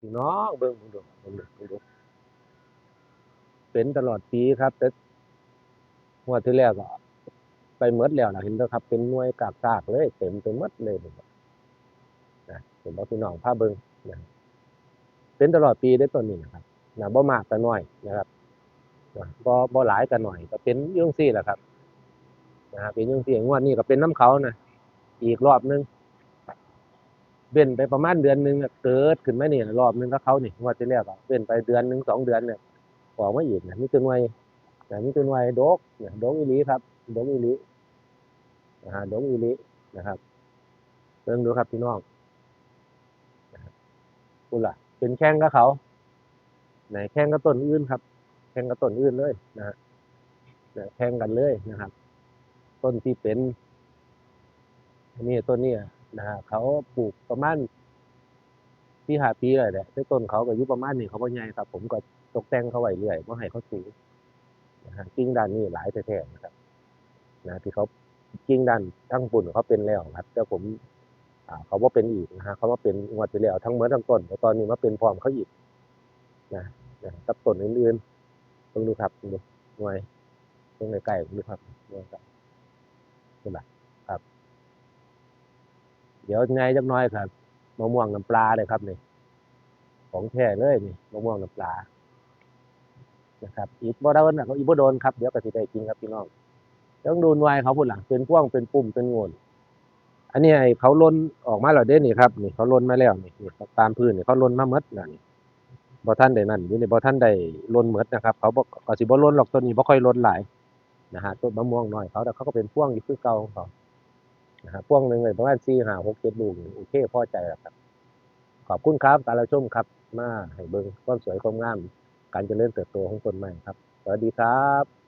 พี่น้องเบิ่งบนดูบนดูบนดูเป็นตลอดปีครับ แต่งวที่แล้วก็ไปหมดแล้วนะเห็นเด้อครับ เป็นหน่วยกากๆเลย เต็มไปหมดเลยนะเห็นบ่พี่น้องพาเบิ่งนะเป็นตลอดปีได้ต้นนี้นะครับนะบ่มากก็น้อยนะครับบ่บ่หลายก็น้อย ก็เป็นยุ่งซี่แหละครับนะเป็นยุ่งซี่งวดนี้ก็เป็นน้ำเขานะอีกรอบนึง เว้นไปประมาณเดือนหนึ่งเกิดขึ้นมานี่รอบนึงก็เขานี่งวดที่แล้วก็เว้นไปเดือนหนึ่งสองเดือนเนี่ยออกมาอีกนะมีตัวหน่วยนะมีตัวหน่วยดกเนี่ยดกอีลีครับดกอีลีนะฮะดกอีลีนะครับเบิ่งดูครับพี่น้องนะครับกูล่ะ เป็นแข่งกับเขาไหนแข่งกับต้นอื่นครับ แข่งกับต้นอื่นเลยนะฮะแข่งกันเลยนะครับ ต้นที่เป็นอันนี่ต้นนี้ นะฮะเขาปลูกประมาณที่หาปีเลยแหละแต่ต้นเขาก็อายุประมาณนี้เขาก็ใหญ่ครับ ผมก็ตกแต่งเขาไว้เรื่อยว่าให้เขาสูงนะฮะกิ่งด้านนี้หลายแท้ๆนะครับ นะที่เขากิ่งด้านทั้งปุ่นเขาเป็นแล้วครับแต่ผมอ่าเขาว่าเป็นอีกนะฮะเขาว่าเป็นงวดที่แล้วทั้งเมื่อทั้งต้นแต่ตอนนี้มาเป็นพร้อมเขาอีกนะนะกับต้นอื่นๆต้องดูครับดูหน่วยตรงใกลๆดูครับหน่วยครับนี่แหละครับ เดี๋ยวไงจักน้อยครับมะม่วงน้ำปลาเลยครับนี่ของแท้เลยนี่มะม่วงน้ำปลานะครับอีกบ่โดนนะเขาอีกบ่โดนครับเดี๋ยวก็สิได้กินครับพี่น้องต้องดูน่วยเขาพุ่นหลังเป็นพ่วงเป็นปุ่มเป็นงนอันนี้ไอ้เขาล้นออกมาแล้วเด้นี่ครับนี่เขาล้นมาแล้วนี่นี่ตามพื้นนี่เขาล้นมาหมดน่ะนี่บ่ท่านได้นั่นอยู่ในบ่ท่านได้ล้นหมดนะครับ เขาบ่ก็สิบ่ล้นหรอกต้นนี้บ่ค่อยล้นหลายนะฮะต้นมะม่วงน้อยเขาแต่เขาก็เป็นพ่วงอยู่คือเก่าของเขา นะฮะพ่วงหนึ่งเลยประมาณสี่ห้าหกเจ็ดดุงโอเคพอใจแล้วครับ ขอบคุณครับการรับชมครับ มาให้เบิ้งความสวยความงาม การเจริญเติบโตของต้นไม้ครับ สวัสดีครับ